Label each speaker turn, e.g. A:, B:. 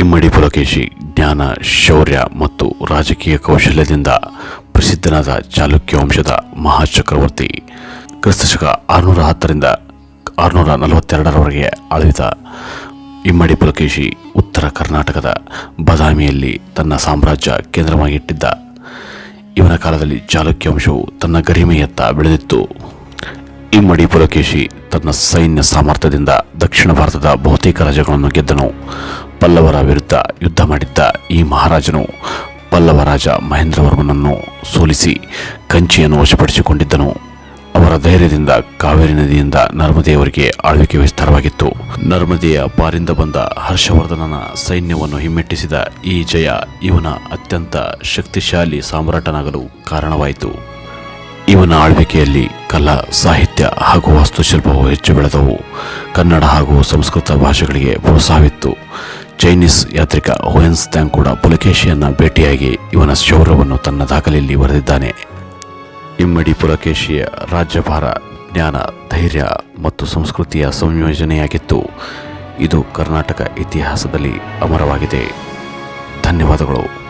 A: ಇಮ್ಮಡಿ ಪುಲಕೇಶಿ ಜ್ಞಾನ, ಶೌರ್ಯ ಮತ್ತು ರಾಜಕೀಯ ಕೌಶಲ್ಯದಿಂದ ಪ್ರಸಿದ್ಧನಾದ ಚಾಲುಕ್ಯ ವಂಶದ ಮಹಾಚಕ್ರವರ್ತಿ ಕ್ರಿಸ್ತಶಕ ಆರುನೂರ ಹತ್ತರಿಂದ ಆರುನೂರ ನಲವತ್ತೆರಡರವರೆಗೆ ಆಳಿದ ಇಮ್ಮಡಿ ಪುಲಕೇಶಿ ಉತ್ತರ ಕರ್ನಾಟಕದ ಬದಾಮಿಯಲ್ಲಿ ತನ್ನ ಸಾಮ್ರಾಜ್ಯ ಕೇಂದ್ರವಾಗಿಟ್ಟಿದ್ದ. ಇವನ ಕಾಲದಲ್ಲಿ ಚಾಲುಕ್ಯ ವಂಶವು ತನ್ನ ಗರಿಮೆಯತ್ತ ಬೆಳೆದಿತ್ತು. ಇಮ್ಮಡಿ ಪುಲಕೇಶಿ ತನ್ನ ಸೈನ್ಯ ಸಾಮರ್ಥ್ಯದಿಂದ ದಕ್ಷಿಣ ಭಾರತದ ಬಹುತೇಕ ರಾಜ್ಯಗಳನ್ನು ಗೆದ್ದನು. ಪಲ್ಲವರ ವಿರುದ್ಧ ಯುದ್ಧ ಮಾಡಿದ್ದ ಈ ಮಹಾರಾಜನು ಪಲ್ಲವ ರಾಜ ಮಹೇಂದ್ರವರ್ಮನನ್ನು ಸೋಲಿಸಿ ಕಂಚಿಯನ್ನು ವಶಪಡಿಸಿಕೊಂಡಿದ್ದನು. ಅವರ ಧೈರ್ಯದಿಂದ ಕಾವೇರಿ ನದಿಯಿಂದ ನರ್ಮದೆಯವರಿಗೆ ಆಳ್ವಿಕೆ ವಿಸ್ತಾರವಾಗಿತ್ತು ನರ್ಮದೆಯ ಪಾರಿಂದ ಬಂದ ಹರ್ಷವರ್ಧನನ ಸೈನ್ಯವನ್ನು ಹಿಮ್ಮೆಟ್ಟಿಸಿದ ಈ ಜಯ ಇವನ ಅತ್ಯಂತ ಶಕ್ತಿಶಾಲಿ ಸಾಮ್ರಾಟನಾಗಲು ಕಾರಣವಾಯಿತು. ಇವನ ಆಳ್ವಿಕೆಯಲ್ಲಿ ಕಲಾ, ಸಾಹಿತ್ಯ ಹಾಗೂ ವಾಸ್ತುಶಿಲ್ಪವು ಹೆಚ್ಚು ಬೆಳೆದವು. ಕನ್ನಡ ಹಾಗೂ ಸಂಸ್ಕೃತ ಭಾಷೆಗಳಿಗೆ ಪ್ರೋತ್ಸಾಹವಿತ್ತು. ಚೈನೀಸ್ ಯಾತ್ರಿಕ ಹೋಯನ್ಸ್ ಟ್ಯಾಂಗ್ ಕೂಡ ಪುಲಕೇಶಿಯನ್ನ ಭೇಟಿಯಾಗಿ ಇವನ ಶೌರ್ಯವನ್ನು ತನ್ನ ದಾಖಲೆಯಲ್ಲಿ ಬರೆದಿದ್ದಾನೆ. ಇಮ್ಮಡಿ ಪುಲಕೇಶಿಯ ರಾಜ್ಯಭಾರ, ಜ್ಞಾನ, ಧೈರ್ಯ ಮತ್ತು ಸಂಸ್ಕೃತಿಯ ಸಂಯೋಜನೆಯಾಗಿತ್ತು. ಇದು ಕರ್ನಾಟಕ ಇತಿಹಾಸದಲ್ಲಿ ಅಮರವಾಗಿದೆ. ಧನ್ಯವಾದಗಳು.